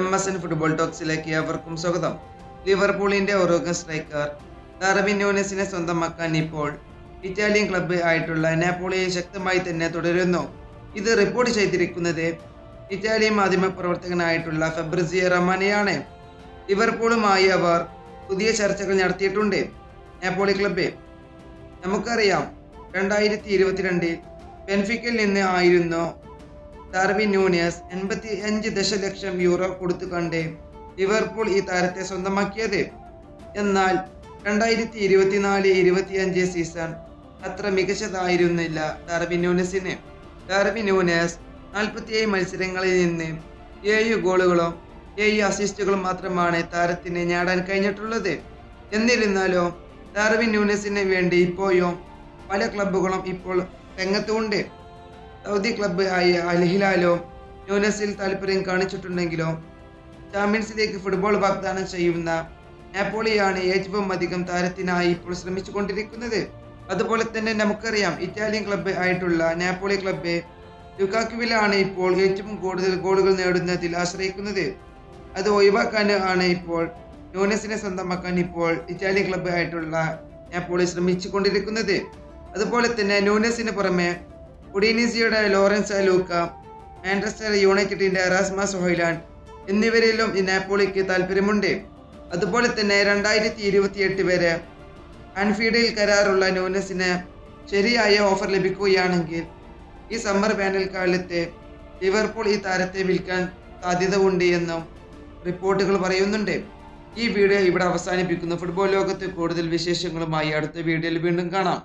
M S N football ടോക്സിലേക്ക് ഏവർക്കും സ്വാഗതം. ലിവർപൂളിന്റെ ഒറോഗൻ സ്ട്രൈക്കർ ഡാർവിൻ ന്യൂനസിനെ സ്വന്തമാക്കാൻ ഇപ്പോൾ ഇറ്റാലിയൻ ക്ലബ്ബ് ആയിട്ടുള്ള നാപ്പോളിയെ ശക്തമായി തന്നെ തുടരുന്നു. ഇത് റിപ്പോർട്ട് ചെയ്തിരിക്കുന്നത് ഇറ്റാലിയൻ മാധ്യമ പ്രവർത്തകനായിട്ടുള്ള ഫെബ്രിസിയ റമാനെയാണ് ലിവർപൂളുമായി അവർ പുതിയ ചർച്ചകൾ നടത്തിയിട്ടുണ്ട്. നാപ്പോളി ക്ലബ്ബ് നമുക്കറിയാം രണ്ടായിരത്തി ഇരുപത്തിരണ്ടിൽ ബെൻഫിക്കിൽ നിന്ന് ആയിരുന്നു ഡാർവിൻ ന്യൂനിയസ് എൺപത്തി അഞ്ച് ദശലക്ഷം യൂറോ കൊടുത്തു കൊടുത്തുകൊണ്ട് ലിവർപൂൾ ഈ താരത്തെ സ്വന്തമാക്കിയത്. എന്നാൽ രണ്ടായിരത്തി ഇരുപത്തിനാല് ഇരുപത്തിയഞ്ച് സീസൺ അത്ര മികച്ചതായിരുന്നില്ല ഡാർവിൻ ന്യൂനസിന് ഡാർവിൻ ന്യൂനസ് നാൽപ്പത്തിയേഴ് മത്സരങ്ങളിൽ നിന്ന് ഏഴ് ഗോളുകളും ഏഴ് അസിസ്റ്റുകളും മാത്രമാണ് താരത്തിന് നേടാൻ കഴിഞ്ഞിട്ടുള്ളത്. എന്നിരുന്നാലും ഡാർവിൻ ന്യൂനസിന് വേണ്ടി ഇപ്പോഴും പല ക്ലബ്ബുകളും ഇപ്പോൾ രംഗത്തുണ്ട്. സൗദി ക്ലബ്ബ് ആയ അൽഹിലാലോ യുനസിൽ താല്പര്യം കാണിച്ചിട്ടുണ്ടെങ്കിലോ ചാമ്പ്യൻസ് ലീഗ് ഫുട്ബോൾ വാഗ്ദാനം ചെയ്യുന്ന നാപ്പോളിയാണ് ഏറ്റവും അധികം താരത്തിനായി ഇപ്പോൾ ശ്രമിച്ചുകൊണ്ടിരിക്കുന്നത്. അതുപോലെ തന്നെ നമുക്കറിയാം ഇറ്റാലിയൻ ക്ലബ്ബ് ആയിട്ടുള്ള നാപ്പോളി ക്ലബ്ബ് ലുക്കാക്കുവിലാണ് ഇപ്പോൾ ഏറ്റവും കൂടുതൽ ഗോളുകൾ നേടുന്നതിൽ ആശ്രയിക്കുന്നത്. അത് ഒഴിവാക്കാൻ ആണ് ഇപ്പോൾ ന്യൂനസിനെ സ്വന്തമാക്കാൻ ഇപ്പോൾ ഇറ്റാലിയൻ ക്ലബ്ബ് ആയിട്ടുള്ള നാപ്പോളി ശ്രമിച്ചു ശ്രമിച്ചുകൊണ്ടിരിക്കുന്നത്. അതുപോലെ തന്നെ ന്യൂനസിന് പുറമെ ഉഡീനീസിയുടെ ലോറൻസ് ലൂക്ക മാഞ്ചസ്റ്റർ യുണൈറ്റഡിന്റെ റാസ്മസ് ഹൊയ്ലാൻഡ് എന്നിവരിലും ഈ നാപ്പോളിക്ക് താല്പര്യമുണ്ട്. അതുപോലെ തന്നെ രണ്ടായിരത്തി ഇരുപത്തിയെട്ട് വരെ അൻഫീൽഡിൽ കരാറുള്ള ന്യൂനസിന് ശരിയായ ഓഫർ ലഭിക്കുകയാണെങ്കിൽ ഈ സമ്മർ പാനൽ കാലത്ത് ലിവർപൂൾ ഈ താരത്തെ വിൽക്കാൻ സാധ്യത ഉണ്ട് എന്നും റിപ്പോർട്ടുകൾ പറയുന്നുണ്ട്. ഈ വീഡിയോ ഇവിടെ അവസാനിപ്പിക്കുന്നു. ഫുട്ബോൾ ലോകത്തെ കൂടുതൽ വിശേഷങ്ങളുമായി അടുത്ത വീഡിയോയിൽ വീണ്ടും കാണാം.